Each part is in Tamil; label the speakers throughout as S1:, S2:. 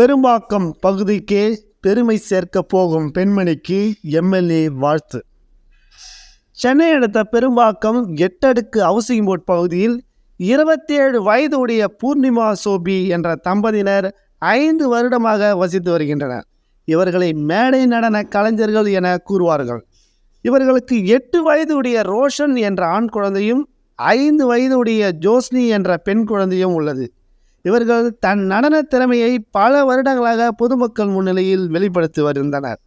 S1: பெரும்பாக்கம் பகுதிக்கே பெருமை சேர்க்க போகும் பெண்மணிக்கு எம்எல்ஏ வாழ்த்து. சென்னை அடுத்த பெரும்பாக்கம் எட்டடுக்கு ஹவுசிங் போர்ட் பகுதியில் இருபத்தேழு வயதுடைய வயது உடைய பூர்ணிமா சோபி என்ற தம்பதியினர் ஐந்து வருடமாக வசித்து வருகின்றனர். இவர்களை மேடை நடன கலைஞர்கள் என கூறுவார்கள். இவர்களுக்கு எட்டு வயது உடைய ரோஷன் என்ற ஆண் குழந்தையும் ஐந்து வயது உடைய ஜோஸ்னி என்ற பெண் குழந்தையும் உள்ளது. இவர்கள் தன் நடன திறமையை பல வருடங்களாக பொதுமக்கள் முன்னிலையில் வெளிப்படுத்தி வருகின்றனர்.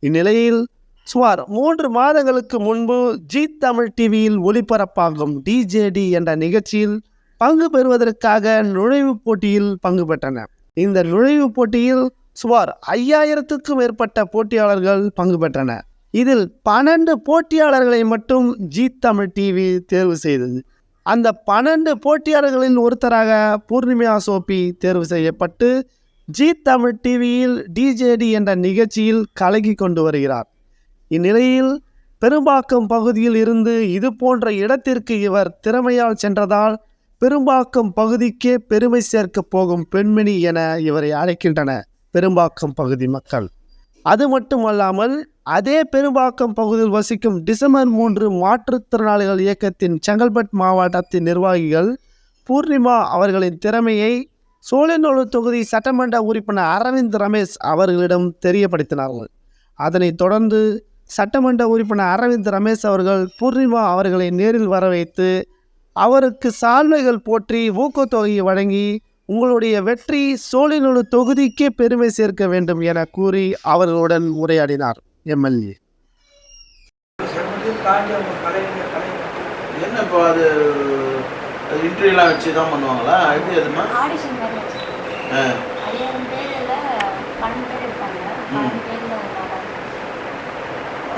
S1: இந்நிலையில் சுமார் மூன்று மாதங்களுக்கு முன்பு ஜி தமிழ் டிவியில் ஒளிபரப்பாகும் டிஜேடி என்ற நிகழ்ச்சியில் பங்கு பெறுவதற்காக நுழைவுப் போட்டியில் பங்கு பெற்றனர். இந்த நுழைவுப் போட்டியில் சுமார் ஐயாயிரத்துக்கும் மேற்பட்ட போட்டியாளர்கள் பங்கு பெற்றனர். இதில் பன்னெண்டு போட்டியாளர்களை மட்டும் ஜி தமிழ் டிவி தேர்வு செய்தது. அந்த பன்னெண்டு போட்டியாளர்களில் ஒருத்தராக பூர்ணிமா சோபி தேர்வு செய்யப்பட்டு ஜி தமிழ் டிவியில் டிஜேடி என்ற நிகழ்ச்சியில் கலகி கொண்டு வருகிறார். இந்நிலையில் பெரும்பாக்கம் பகுதியில் இருந்து இது போன்ற இடத்திற்கு இவர் திறமையால் சென்றதால் பெரும்பாக்கம் பகுதிக்கே பெருமை சேர்க்கப் போகும் பெண்மணி என இவரை அழைக்கின்றன பெரும்பாக்கம் பகுதி மக்கள். அது மட்டுமல்லாமல் அதே பெரும்பாக்கம் பகுதியில் வசிக்கும் டிசம்பர் மூன்று மாற்றுத்திறனாளிகள் இயக்கத்தின் செங்கல்பட் மாவட்டத்தின் நிர்வாகிகள் பூர்ணிமா அவர்களின் திறமையை சோழநூலு தொகுதி சட்டமன்ற உறுப்பினர் அரவிந்த் ரமேஷ் அவர்களிடம் தெரியப்படுத்தினார்கள். அதனைத் தொடர்ந்து சட்டமன்ற உறுப்பினர் அரவிந்த் ரமேஷ் அவர்கள் பூர்ணிமா அவர்களை நேரில் வர வைத்து அவருக்கு சால்வைகள் போற்றி ஊக்கத்தொகையை வழங்கி உங்களுடைய வெற்றி சோழிநூலு தொகுதிக்கே பெருமை சேர்க்க வேண்டும் என கூறி அவர்களுடன் உரையாடினார் எம்எல்ஏ.
S2: என்ன இப்போ அது அது இன்டர்வியூலாம் வச்சு தான் பண்ணுவாங்களா? எப்படி அதுமா?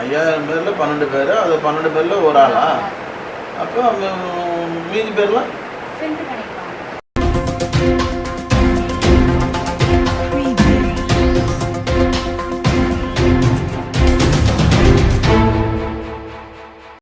S3: ஐயாயிரம் பேரில் பன்னெண்டு பேர்?
S2: அது பன்னெண்டு பேரில் ஒரு ஆளா? அப்போ மீதி பேர்லாம்?
S3: Thank you